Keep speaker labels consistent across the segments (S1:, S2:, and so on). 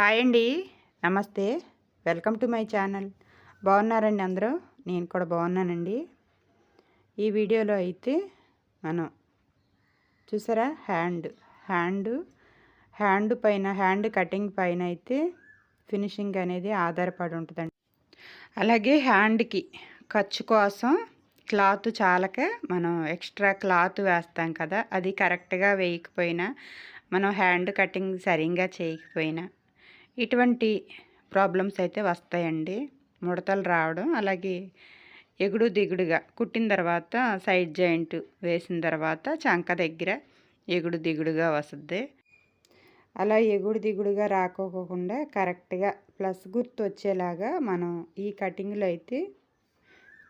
S1: Hi అండి. నమస్తే. Welcome to my channel. బాగున్నారండి అందరూ? నేను కూడా బాగున్నానండి. ఈ వీడియోలో అయితే మనం చూసారా? హ్యాండ్ హ్యాండ్ హ్యాండ్ పైన హ్యాండ్ కటింగ్ పైన అయితే ఫినిషింగ్ అనేది ఆధారపడి ఉంటుందండి. అలాగే హ్యాండ్కి ఖర్చు కోసం క్లాత్ చాలక మనం ఎక్స్ట్రా క్లాత్ వేస్తాం కదా అది కరెక్ట్గా వేయకపోయినా మనం హ్యాండ్ కటింగ్ సరిగ్గా చేయకపోయినా ఇటువంటి ప్రాబ్లమ్స్ అయితే వస్తాయండి. ముడతలు రావడం అలాగే ఎగుడు దిగుడుగా కుట్టిన తర్వాత సైడ్ జాయింట్ వేసిన తర్వాత చంక దగ్గర ఎగుడు దిగుడుగా వస్తుంది. అలా ఎగుడు దిగుడుగా రాకోకుండా కరెక్ట్గా ప్లస్ గుర్తు వచ్చేలాగా మనం ఈ కటింగ్లో అయితే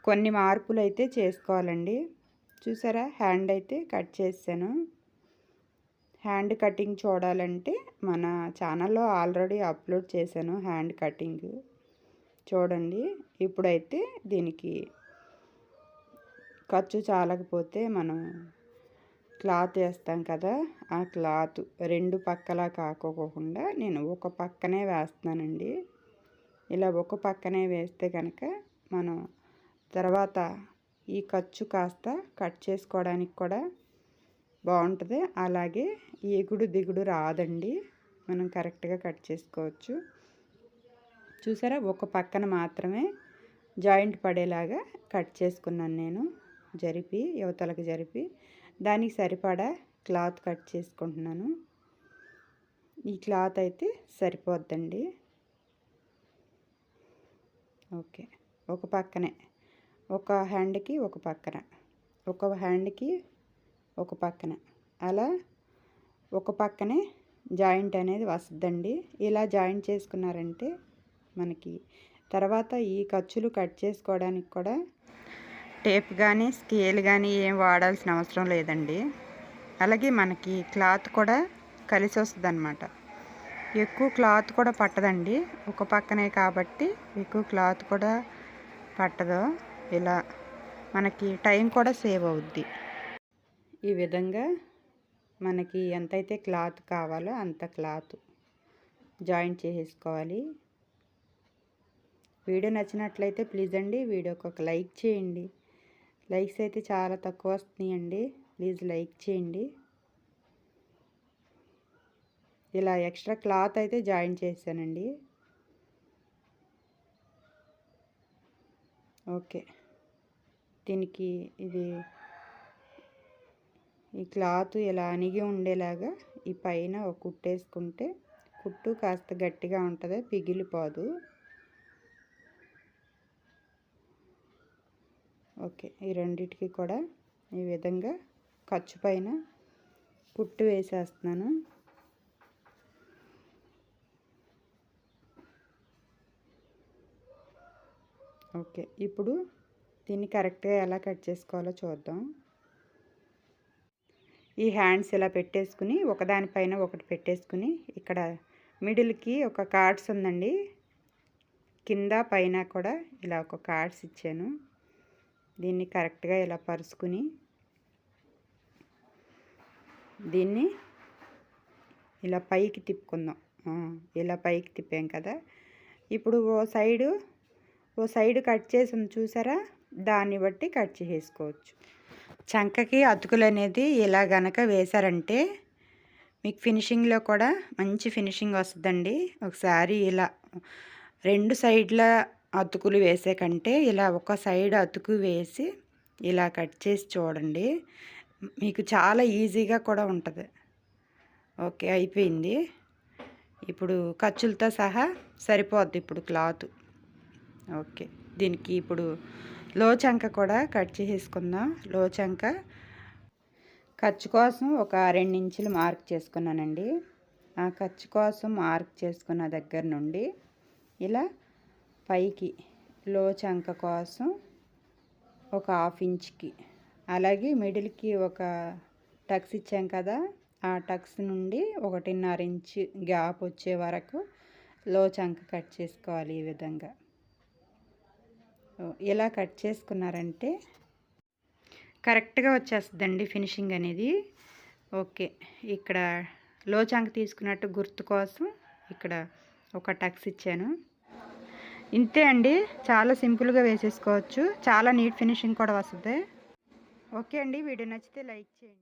S1: కొన్ని మార్పులు అయితే చేసుకోవాలండి. చూసారా? హ్యాండ్ అయితే కట్ చేశాను. హ్యాండ్ కటింగ్ చూడాలంటే మన ఛానల్లో ఆల్రెడీ అప్లోడ్ చేశాను హ్యాండ్ కటింగ్. చూడండి ఇప్పుడైతే దీనికి ఖర్చు చాలకపోతే మనం క్లాత్ వేస్తాం కదా ఆ క్లాత్ రెండు పక్కలా కాకోకుండా నేను ఒక పక్కనే వేస్తానండి ఇలా ఒక పక్కనే వేస్తే కనుక మనం తర్వాత ఈ ఖర్చు కాస్త కట్ చేసుకోవడానికి కూడా బాగుంటుంది. అలాగే ఎగుడు దిగుడు రాదండి. మనం కరెక్ట్గా కట్ చేసుకోవచ్చు. చూసారా? ఒక పక్కన మాత్రమే జాయింట్ పడేలాగా కట్ చేసుకున్నాను నేను. జరిపి యువతలకు జరిపి. దానికి సరిపడా క్లాత్ కట్ చేసుకుంటున్నాను. ఈ క్లాత్ అయితే సరిపోద్దండి. ఓకే. ఒక పక్కనే. ఒక హ్యాండ్కి ఒక పక్కన. ఒక హ్యాండ్కి ఒక పక్కన. అలా ఒక పక్కనే జాయింట్ అనేది వస్తుందండి. ఇలా జాయింట్ చేసుకున్నారంటే మనకి తర్వాత ఈ ఖర్చులు కట్ చేసుకోవడానికి కూడా టేప్ కానీ స్కేల్ కానీ ఏం వాడాల్సిన అవసరం లేదండి. అలాగే మనకి క్లాత్ కూడా కలిసి వస్తుంది అనమాట ఎక్కువ క్లాత్ కూడా పట్టదండి. ఒక పక్కనే కాబట్టి ఎక్కువ క్లాత్ కూడా పట్టదు. ఇలా మనకి టైం కూడా సేవ్ అవుద్ది. ఈ విధంగా మనకి ఎంతైతే క్లాత్ కావాలో అంత క్లాత్ జాయింట్ చేసేసుకోవాలి. వీడియో నచ్చినట్లయితే ప్లీజ్ అండి వీడియోకి ఒక లైక్ చేయండి. లైక్స్ అయితే చాలా తక్కువ వస్తున్నాయండి. ప్లీజ్ లైక్ చేయండి. ఇలా ఎక్స్ట్రా క్లాత్ అయితే జాయిన్ చేశానండి. ఓకే. దీనికి ఇది ఈ క్లాత్ ఇలా అణిగి ఉండేలాగా ఈ పైన ఒక కుట్టేసుకుంటే కుట్టు కాస్త గట్టిగా ఉంటుంది పిగిలిపోదు. ఓకే ఈ రెండిటికి కూడా ఈ విధంగా ఖర్చు పైన కుట్టు వేసేస్తున్నాను. ఓకే ఇప్పుడు దీన్ని కరెక్ట్గా ఎలా కట్ చేసుకోవాలో చూద్దాం. ఈ హ్యాండ్స్ ఇలా పెట్టేసుకుని ఒకదానిపైన ఒకటి పెట్టేసుకుని ఇక్కడ మిడిల్కి ఒక కార్డ్స్ ఉందండి. కింద పైన కూడా ఇలా ఒక కార్డ్స్ ఇచ్చాను. దీన్ని కరెక్ట్గా ఇలా పరుచుకుని దీన్ని ఇలా పైకి తిప్పుకుందాం. ఇలా పైకి తిప్పాం కదా. ఇప్పుడు ఓ సైడు ఓ సైడు కట్ చేసి చూసారా? దాన్ని బట్టి కట్ చేసుకోవచ్చు చంకకి అతుకులు అనేది ఇలా గనక వేశారంటే మీకు ఫినిషింగ్లో కూడా మంచి ఫినిషింగ్ వస్తుందండి. ఒకసారి ఇలా రెండు సైడ్ల అతుకులు వేసే కంటే ఇలా ఒక సైడ్ అతుకు వేసి ఇలా కట్ చేసి చూడండి. మీకు చాలా ఈజీగా కూడా ఉంటుంది. ఓకే అయిపోయింది. ఇప్పుడు ఖర్చులతో సహా సరిపోద్ది ఇప్పుడు క్లాత్. ఓకే దీనికి ఇప్పుడు లో చంక కూడా కట్ చేసేసుకుందాం. లోచంక ఖర్చు కోసం ఒక రెండు ఇంచులు మార్క్ చేసుకున్నానండి. ఆ ఖర్చు కోసం మార్క్ చేసుకున్న దగ్గర నుండి ఇలా పైకి లో చంక కోసం ఒక హాఫ్ ఇంచ్కి అలాగే మిడిల్కి ఒక టక్స్ ఇచ్చాం కదా ఆ టక్స్ నుండి ఒకటిన్నర ఇంచు గ్యాప్ వచ్చే వరకు లో చంక కట్ చేసుకోవాలి ఈ విధంగా. ఇలా కట్ చేసుకున్నారంటే కరెక్ట్గా వచ్చేస్తుందండి ఫినిషింగ్ అనేది. ఓకే ఇక్కడ లోచాంక్ తీసుకున్నట్టు గుర్తు కోసం ఇక్కడ ఒక టక్స్ ఇచ్చాను. ఇంతే అండి చాలా సింపుల్గా వేసేసుకోవచ్చు. చాలా నీట్ ఫినిషింగ్ కూడా వస్తుంది. ఓకే అండి వీడియో నచ్చితే లైక్ చేయండి.